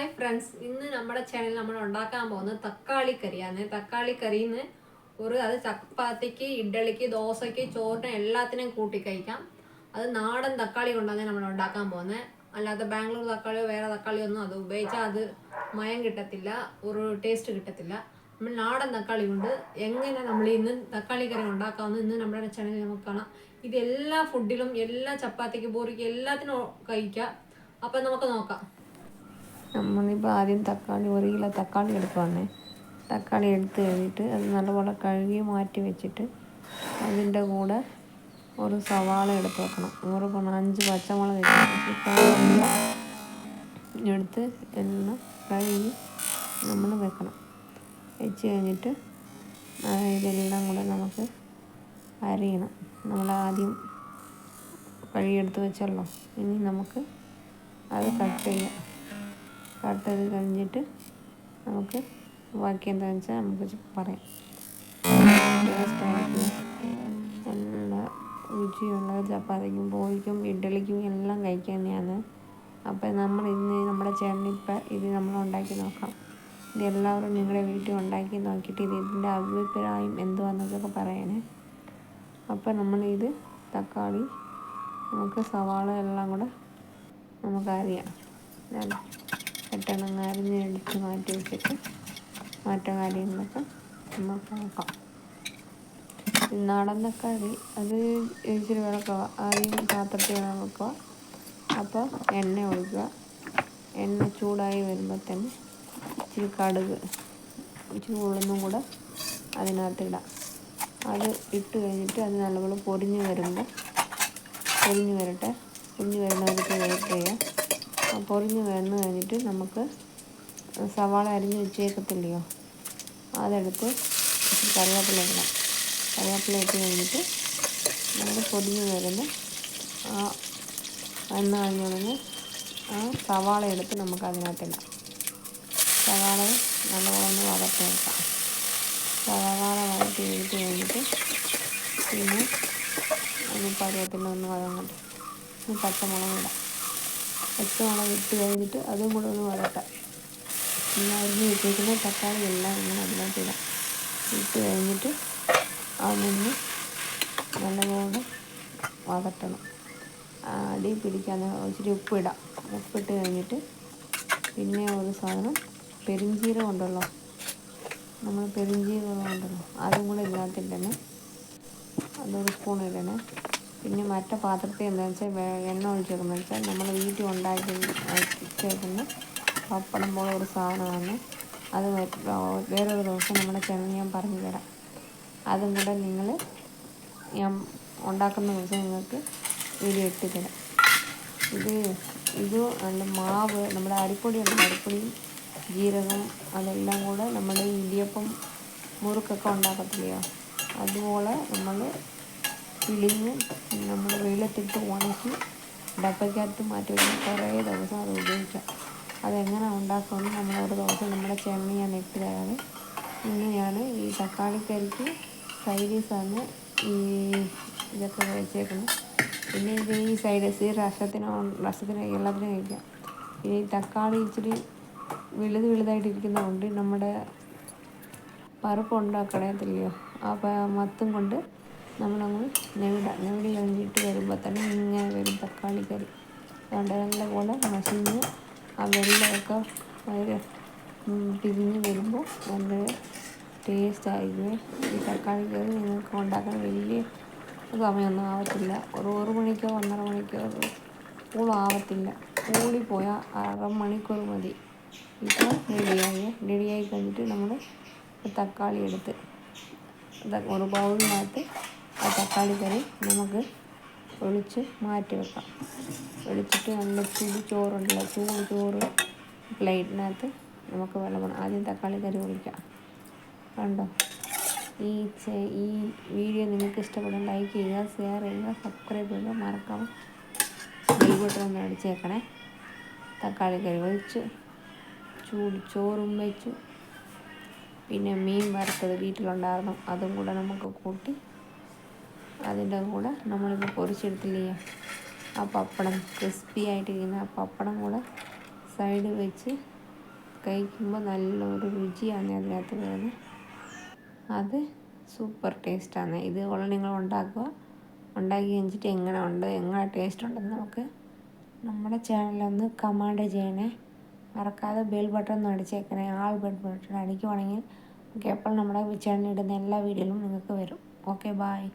Hi friends. ഇന്ന് നമ്മുടെ channel നമ്മൾ ഉണ്ടാക്കാൻ പോകുന്നത് തക്കാളി കറിയാണ്. തക്കാളി കറിന്ന് ഒരു അത് ചപ്പാത്തിക്ക് ഇഡ്ഡലിക്ക് ദോശയ്ക്ക് ചോറിന് എല്ലാത്തിനും കൂട്ടി കഴിക്കാം. അത് നാടൻ തക്കാളി കൊണ്ടാണ് നമ്മൾ ഉണ്ടാക്കാൻ പോകുന്നത്. അല്ലാതെ ബാംഗ്ലൂർ തക്കാളിയോ വേറെ തക്കാളിയോ ഒന്നും അത് ഉപയോഗിച്ചാൽ അത് മയം കിട്ടത്തില്ല ഒരു ടേസ്റ്റ് കിട്ടത്തില്ല. നമ്മൾ നാടൻ തക്കാളി കൊണ്ട് എങ്ങനെ നമ്മൾ ഇന്ന് തക്കാളി കറി ഉണ്ടാക്കാമെന്ന് ഇന്ന് നമ്മുടെ ചാനലിൽ നമുക്ക് കാണാം. ഇത് എല്ലാ ഫുഡിലും എല്ലാ ചപ്പാത്തിക്ക് പൂരിക്ക് എല്ലാത്തിനും കഴിക്കാം. അപ്പം നമുക്ക് നോക്കാം. നമ്മളിപ്പോൾ ആദ്യം തക്കാളി ഒരു കിലോ തക്കാളി എടുക്കുവാണേ തക്കാളി എടുത്ത് കഴിഞ്ഞിട്ട് അത് നല്ലപോലെ കഴുകി മാറ്റി വെച്ചിട്ട് അതിന്റെ കൂടെ ഒരു സവാള എടുത്ത് വെക്കണം. നൂറ് പണം അഞ്ച് പച്ചമുളക് എടുത്ത് എല്ലാം കഴുകി നമ്മൾ വെക്കണം. വെച്ച് കഴിഞ്ഞിട്ട് ഇതെല്ലാം കൂടെ നമുക്ക് അരിയണം. നമ്മൾ ആദ്യം കഴുകിയെടുത്ത് വെച്ചല്ലോ. ഇനി നമുക്ക് അത് കട്ട് ചെയ്യാം. ചെയ്ത് കഴിഞ്ഞിട്ട് നമുക്ക് ബാക്കി എന്താണെന്ന് വെച്ചാൽ നമുക്ക് പറയാം. നല്ല രുചിയുള്ള ചപ്പാത്തിക്കും പോയിക്കും ഇഡ്ഡലിക്കും എല്ലാം കഴിക്കാൻ തന്നെയാണ്. അപ്പോൾ നമ്മൾ ഇന്ന് നമ്മുടെ ചേട്ടനിപ്പം ഇത് നമ്മൾ ഉണ്ടാക്കി നോക്കാം. ഇത് എല്ലാവരും നിങ്ങളുടെ വീട്ടിൽ ഉണ്ടാക്കി നോക്കിയിട്ട് ഇത് ഇതിന്റെ അഭിപ്രായം എന്തുവാന്നൊക്കെ പറയണേ. അപ്പോൾ നമ്മൾ ഇത് തക്കാളി നമുക്ക് സവാള എല്ലാം കൂടെ നമുക്ക് ഇതാണ് എടുത്ത് മാറ്റി വെച്ചിട്ട് മറ്റു കാര്യങ്ങളൊക്കെ നമുക്ക് നോക്കാം. നടന്നൊക്കെ തക്കാളി അത് ഇച്ചിരി വിളക്കുക. ആദ്യം പാത്രത്തിൽ വെക്കുക. അപ്പോൾ എണ്ണ ഒഴിക്കുക. എണ്ണ ചൂടായി വരുമ്പോൾ തന്നെ ഇച്ചിരി കടുക് ഇച്ചിരി ഉഴുന്നും കൂടെ അതിനകത്തിടാം അത് ഇട്ട് കഴിഞ്ഞിട്ട് അത് നല്ലപോലെ പൊരിഞ്ഞ് വരുമ്പോൾ പൊരിഞ്ഞ് വരട്ടെ. പൊരിഞ്ഞ് വരുന്നവർക്ക് വെയിറ്റ് ചെയ്യാം. പൊരിഞ്ഞ് വന്ന് കഴിഞ്ഞിട്ട് നമുക്ക് സവാള അരിഞ്ഞ് വെച്ചേക്കത്തില്ലയോ? അതെടുത്ത് കറിവേപ്പില ഇടണം. കറിവേപ്പില ഇട്ട് കഴിഞ്ഞിട്ട് നമ്മൾ പൊടിഞ്ഞ് വരുന്ന ആ എണ്ണ കഴിഞ്ഞുടനെ ആ സവാള എടുത്ത് നമുക്ക് അതിനകത്തിടാം സവാള നല്ലപോലെ വെക്കാം സവാള വഴറ്റി എടുത്ത് കഴിഞ്ഞിട്ട് പിന്നെ ഒന്ന് പരുവത്തിൽ ഒന്ന് വഴങ്ങട്ടെ. പച്ചമുളക് ഇടാം. പച്ചമുളക് ഇട്ട് കഴിഞ്ഞിട്ട് അതും കൂടെ ഒന്ന് വരട്ടെ. പിന്നെ അരിഞ്ഞ് വെച്ചേക്കുന്ന തക്കാളി എല്ലാം ഇങ്ങനെ അതിനകത്ത് ഇടാം ഇട്ട് കഴിഞ്ഞിട്ട് അതൊന്ന് നല്ലപോലെ വതട്ടണം അടി പിടിക്കാൻ ഇച്ചിരി ഉപ്പിടാം. ഉപ്പിട്ട് കഴിഞ്ഞിട്ട് പിന്നെ ഒരു സാധനം പെരിഞ്ചീരകം ഉണ്ടല്ലോ. നമ്മൾ പെരിഞ്ചീരകം ഉണ്ടല്ലോ. അതും കൂടെ ഇതിനകത്തിടണേ. അതൊരു സ്പൂൺ ഇടണേ പിന്നെ മറ്റേ പാത്രത്തിൽ എന്താണെന്ന് വെച്ചാൽ എണ്ണ ഒഴിച്ചേക്കുന്നത്. വെച്ചാൽ നമ്മൾ വീട്ടിൽ ഉണ്ടാക്കി വെച്ചേക്കുന്ന പപ്പടം പോലെ ഒരു സാധനമാണ്. അത് വേറൊരു ദിവസം നമ്മുടെ ചാനൽ ഞാൻ പറഞ്ഞു തരാം അതും കൂടെ നിങ്ങൾ ഞാൻ ഉണ്ടാക്കുന്ന ദിവസം നിങ്ങൾക്ക് വീഡിയോ ഇട്ട് തരാം ഇത് ഇത് മാവ് നമ്മുടെ അരിപ്പൊടി ഉണ്ട്. അരിപ്പൊടിയും ജീരകം അതെല്ലാം കൂടെ നമ്മുടെ ഇടിയപ്പം മുറുക്കൊക്കെ ഉണ്ടാക്കത്തില്ലയോ? അതുപോലെ നമ്മൾ പിഴിഞ്ഞ് നമ്മൾ വെയിലത്തിട്ട് ഉണക്കി ഡപ്പയ്ക്കകത്ത് മാറ്റി വെച്ചാൽ കുറേ ദിവസം അത് ഉപയോഗിക്കാം അതെങ്ങനെ ഉണ്ടാക്കുമെന്ന് നമ്മൾ ഒരു ദിവസം നമ്മുടെ ചെമ്മി ഞാൻ ഇട്ട് ഞാൻ ഈ തക്കാളിക്കരിക്ക് സൈഡീസാണ് ഈ ഇതൊക്കെ വെച്ചേക്കുന്നത് പിന്നെ ഇത് ഈ സൈഡ് ഈ രസത്തിന് രസത്തിന് എല്ലാത്തിനും കഴിക്കാം. ഈ തക്കാളി ഇച്ചിരി വലുത് വലുതായിട്ടിരിക്കുന്നതുകൊണ്ട് നമ്മുടെ പറുപ്പ് ഉണ്ടാക്കണത്തില്ലയോ ആ മത്തും കൊണ്ട് നമ്മളങ്ങ് നെവിട നെവിടി കഴിഞ്ഞിട്ട് വരുമ്പോൾ തന്നെ ഇങ്ങനെ വരും തക്കാളി കറി. അതുകൊണ്ട് നല്ലപോലെ മസിഞ്ഞ് ആ വെള്ളമൊക്കെ വളരെ പിരിഞ്ഞ് വരുമ്പോൾ നല്ല ടേസ്റ്റ് ആയിരിക്കും ഈ തക്കാളി കറി നിങ്ങൾക്ക് ഉണ്ടാക്കാൻ വലിയ സമയമൊന്നും ആവത്തില്ല. ഒരു ഒരു മണിക്കോ ഒന്നര മണിക്കോ കൂളും ആവത്തില്ല. കൂടിപ്പോയാൽ അരമണിക്കൂർ മതി. ഇപ്പോൾ റെഡിയായി. റെഡിയായി കഴിഞ്ഞിട്ട് നമ്മൾ തക്കാളി എടുത്ത് ഒരു ബൗളിനകത്ത് ആ തക്കാളി കറി നമുക്ക് ഒളിച്ച് മാറ്റി വെക്കാം. ഒളിച്ചിട്ട് നല്ല ചൂട് ചോറുണ്ടല്ലോ ചൂട് ചോറ് പ്ലേറ്റിനകത്ത് നമുക്ക് വിളമ്പണം ആദ്യം തക്കാളി കറി ഒഴിക്കാം. കണ്ടോ? ഈ ഈ വീഡിയോ നിങ്ങൾക്ക് ഇഷ്ടപ്പെടും ലൈക്ക് ചെയ്യുക ഷെയർ ചെയ്യുക സബ്സ്ക്രൈബ് ചെയ്യുക. മറക്കാം ബെൽ ബട്ടൺ ഒന്ന് അടിച്ചേക്കണേ. തക്കാളി കറി ഒഴിച്ച് ചൂട് ചോറും വെച്ചു. പിന്നെ മീൻ വറുത്തത് വീട്ടിലുണ്ടായിരുന്നു. അതും കൂടെ നമുക്ക് കൂട്ടി അതിന്റെ കൂടെ നമ്മളിപ്പോൾ പൊരിച്ചെടുത്തില്ലേ? ആ പപ്പടം ക്രിസ്പി ആയിട്ടിരിക്കുന്ന ആ പപ്പടം കൂടെ സൈഡ് വെച്ച് കഴിക്കുമ്പോൾ നല്ലൊരു രുചിയാണ് അതിനകത്ത് വരുന്നത്. അത് സൂപ്പർ ടേസ്റ്റാണ് ഇത് ഉള്ള നിങ്ങൾ ഉണ്ടാക്കുക. ഉണ്ടാക്കി കഴിഞ്ഞിട്ട് എങ്ങനെ ഉണ്ട്? എങ്ങനെ ടേസ്റ്റ് ഉണ്ടെന്ന് നമുക്ക് നമ്മുടെ ചാനലൊന്ന് കമാൻഡ് ചെയ്യണേ. മറക്കാതെ ബെൽ ബട്ടൺ ഒന്ന് അടിച്ചേക്കണേ. ആൾ ബെൽ ബട്ടൺ അടിക്കുവാണെങ്കിൽ നമുക്ക് എപ്പോൾ നമ്മുടെ ചാനലിടുന്ന എല്ലാ വീഡിയോയിലും നിങ്ങൾക്ക് വരും. Okay bye